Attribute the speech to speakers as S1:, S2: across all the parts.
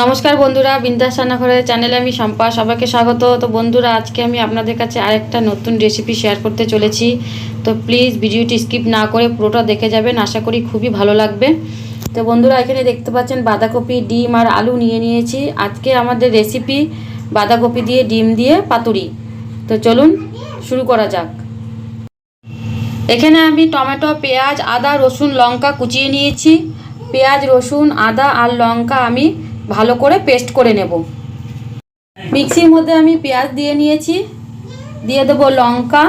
S1: নমস্কার বন্ধুরা, বিন্দাস রান্নাঘরের চ্যানেলে আমি শম্পা, সবাইকে স্বাগত। তো বন্ধুরা, আজকে আমি আপনাদের কাছে আরেকটা নতুন রেসিপি শেয়ার করতে চলেছি। তো প্লিজ ভিডিওটি স্কিপ না করে পুরোটা দেখে যাবেন, আশা করি খুবই ভালো লাগবে। তো বন্ধুরা, এখানে দেখতে পাচ্ছেন বাঁধাকপি, ডিম আর আলু নিয়ে নিয়েছি। আজকে আমাদের রেসিপি বাঁধাকপি দিয়ে, ডিম দিয়ে পাতুরি। তো চলুন, শুরু করা যাক। এখানে আমি টমেটো, পেঁয়াজ, আদা, রসুন, লঙ্কা কুচিয়ে নিয়েছি। পেঁয়াজ, রসুন, আদা আর লঙ্কা আমি ভালো করে পেস্ট করে নেব। মিক্সির মধ্যে আমি পেঁয়াজ দিয়ে নিয়েছি। দিয়ে দেবো লঙ্কা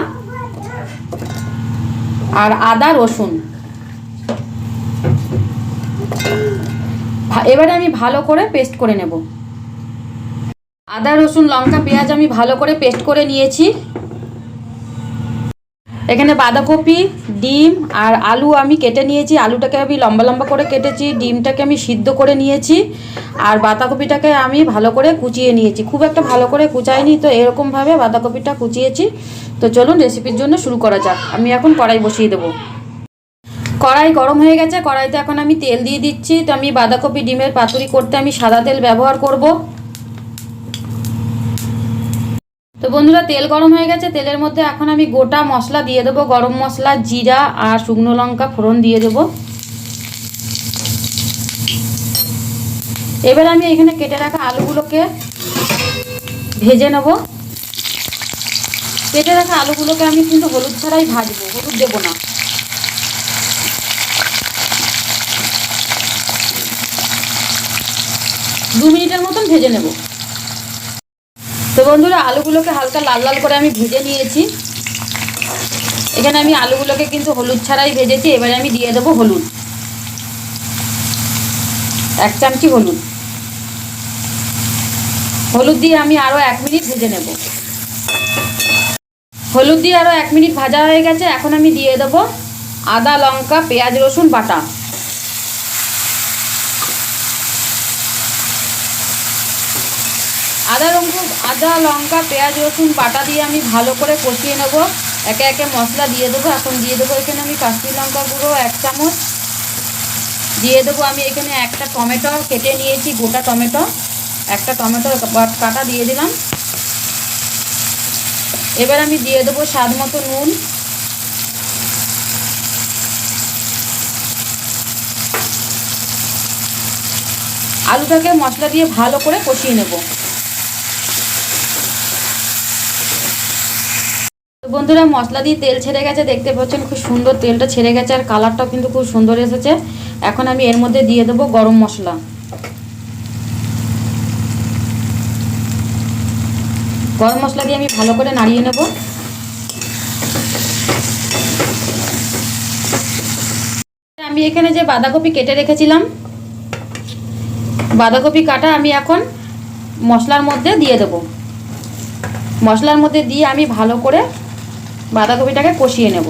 S1: আর আদা, রসুন। এবারে আমি ভালো করে পেস্ট করে নেব। আদা, রসুন, লঙ্কা, পেঁয়াজ আমি ভালো করে পেস্ট করে নিয়েছি। এখানে বাঁধাকপি, ডিম আর আলু আমি কেটে নিয়েছি। আলুটাকে আমি লম্বা লম্বা করে কেটেছি, ডিমটাকে আমি সিদ্ধ করে নিয়েছি আর বাঁধাকপিটাকে আমি ভালো করে কুচিয়ে নিয়েছি। খুব একটা ভালো করে কুচাইনি তো এরকমভাবে বাঁধাকপিটা কুচিয়েছি। তো চলুন রেসিপির জন্য শুরু করা যাক। আমি এখন কড়াই বসিয়ে দেবো। কড়াই গরম হয়ে গেছে, কড়াইতে এখন আমি তেল দিয়ে দিচ্ছি। তো আমি বাঁধাকপি, ডিমের পাতুরি করতে আমি সাদা তেল ব্যবহার করব। তো বন্ধুরা, তেল গরম হয়ে গেছে। তেলের মধ্যে এখন আমি গোটা মশলা দিয়ে দেবো। গরম মশলা, জিরা আর শুকনো লঙ্কা ফোড়ন দিয়ে দেবো। এবার আমি এখানে কেটে রাখা আলুগুলোকে ভেজে নেব। কেটে রাখা আলুগুলোকে আমি কিন্তু হলুদ ছাড়াই ভাজবো, হলুদ দেবো না। দু মিনিটের মতন ভেজে নেব। তো বন্ধুরা, আলুগুলোকে হালকা লাল লাল করে আমি ভেজে নিয়েছি। এখানে আমি আলুগুলোকে কিন্তু হলুদ ছাড়াই ভেজেছি, এবারে আমি দিয়ে দেবো হলুদ। এক চামচি হলুদ। হলুদ দিয়ে আমি আরও এক মিনিট ভেজে নেব। হলুদ দিয়ে আরও এক মিনিট ভাজা হয়ে গেছে, এখন আমি দিয়ে দেবো আদা, লঙ্কা, পেঁয়াজ, রসুন বাটা। আদা লঙ্কা আদা লঙ্কা, পেঁয়াজ, রসুন বাটা দিয়ে আমি ভালো করে কষিয়ে নেব। একে একে মশলা দিয়ে দেবো। এখন দিয়ে দেবো এখানে আমি কাশ্মীর লঙ্কা গুঁড়ো এক চামচ। দিয়ে দেবো আমি এখানে একটা টমেটো কেটে নিয়েছি, গোটা টমেটো। একটা টমেটো কাটা দিয়ে দিলাম। এবার আমি দিয়ে দেবো স্বাদ মতো নুন। আলুটাকে মশলা দিয়ে ভালো করে কষিয়ে নেব। বন্ধুরা, মশলা দিয়ে তেল ছেড়ে গেছে, দেখতে পাচ্ছেন খুব সুন্দর তেলটা ছেড়ে গেছে, আর কালারটাও কিন্তু খুব সুন্দর এসেছে। এখন আমি এর মধ্যে দিয়ে দেবো গরম মশলা। গরম মশলা দিয়ে আমি ভালো করে নাড়িয়ে নেব। আমি এখানে যে বাঁধাকপি কেটে রেখেছিলাম, বাঁধাকপি কাটা আমি এখন মশলার মধ্যে দিয়ে দেব। মশলার মধ্যে দিয়ে আমি ভালো করে বাঁধাকপিটাকে কষিয়ে নেব।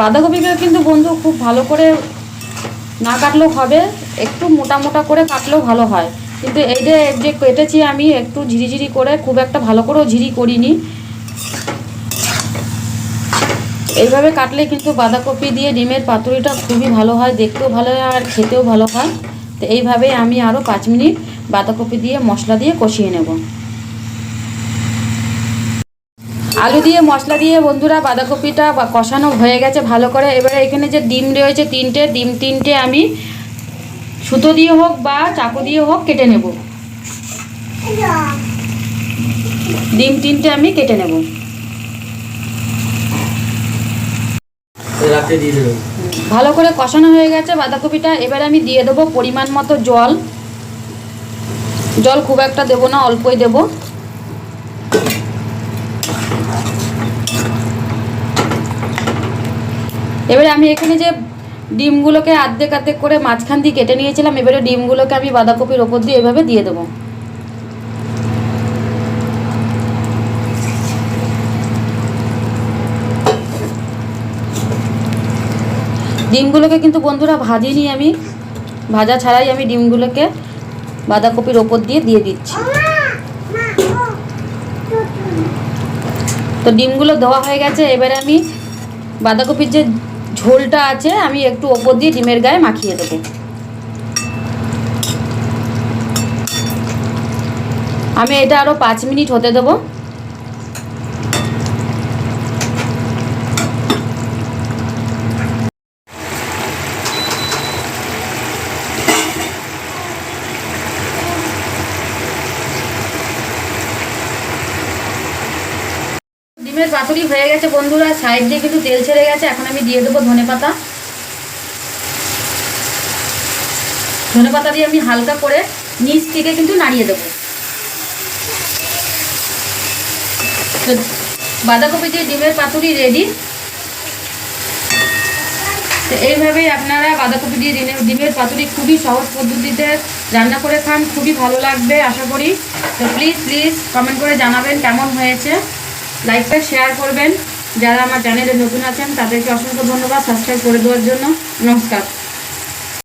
S1: বাঁধাকপিকে কিন্তু বন্ধু খুব ভালো করে না কাটলেও হবে, একটু মোটা মোটা করে কাটলেও ভালো হয়। কিন্তু এই যে কেটেছি আমি, একটু ঝিরিঝিরি করে, খুব একটা ভালো করেও ঝিরি করিনি। এইভাবে কাটলে কিন্তু বাঁধাকপি দিয়ে ডিমের পাতুরিটা খুবই ভালো হয়, দেখতেও ভালো হয় আর খেতেও ভালো হয়। তো এইভাবে আমি আরও পাঁচ মিনিট বাঁধাকপি দিয়ে মশলা দিয়ে কষিয়ে নেব। আলু দিয়ে মশলা দিয়ে বন্ধুরা বাঁধাকপিটা কষানো হয়ে গেছে ভালো করে। এবারে এখানে যে ডিম রয়েছে তিনটে, ডিম তিনটে আমি সুতো দিয়ে হোক বা চাকু দিয়ে হোক কেটে নেব। ডিম তিনটে আমি কেটে নেব।
S2: রাত্রে দিয়ে দেবেন
S1: ভালো করে কষানো হয়ে গেছে বাঁধাকপিটা। এবার আমি দিয়ে দেবো পরিমাণ মতো জল। জল খুব একটা দেবো না, অল্পই দেবো। এবারে আমি এখানে যে ডিমগুলোকে আর্ধেক আর্ধেক করে মাঝখান দিয়ে কেটে নিয়েছিলাম, এবারে ডিমগুলোকে আমি বাঁধাকপির ওপর দিয়ে এভাবে দিয়ে দেবো। ডিমগুলোকে কিন্তু বন্ধুরা ভাজিনি আমি, ভাজা ছাড়াই আমি ডিমগুলোকে বাঁধাকপির ওপর দিয়ে দিয়ে দিচ্ছি। তো ডিমগুলো দেওয়া হয়ে গেছে, এবারে আমি বাঁধাকপির যে ঝোলটা আছে, আমি একটু ওপর দিয়ে ডিমের গায়ে মাখিয়ে দেবো। আমি এটা আরও পাঁচ মিনিট হতে দেবো। ডিমের পাতুরি হয়ে গেছে বন্ধুরা, সাইড দিয়ে কিন্তু তেল ছেড়ে গেছে, এখন আমি দিয়ে দেবো ধনে পাতা। ধনে পাতা দিয়ে আমি হালকা করে নিচ থেকে কিন্তু নাড়িয়ে দেবো। বাঁধাকপি দিয়ে ডিমের পাতুরি রেডি তো এইভাবেই আপনারা বাঁধাকপি দিয়ে ডিমের ডিমের পাতুরি খুবই সহজ পদ্ধতিতে রান্না করে খান, খুবই ভালো লাগবে, আশা করি। তো প্লিজ প্লিজ কমেন্ট করে জানাবেন কেমন হয়েছে। লাইকটা শেয়ার করবেন। যারা আমার চ্যানেলে নতুন আছেন, তাদেরকে অসংখ্য ধন্যবাদ। সাবস্ক্রাইব করে দেওয়ার জন্য নমস্কার।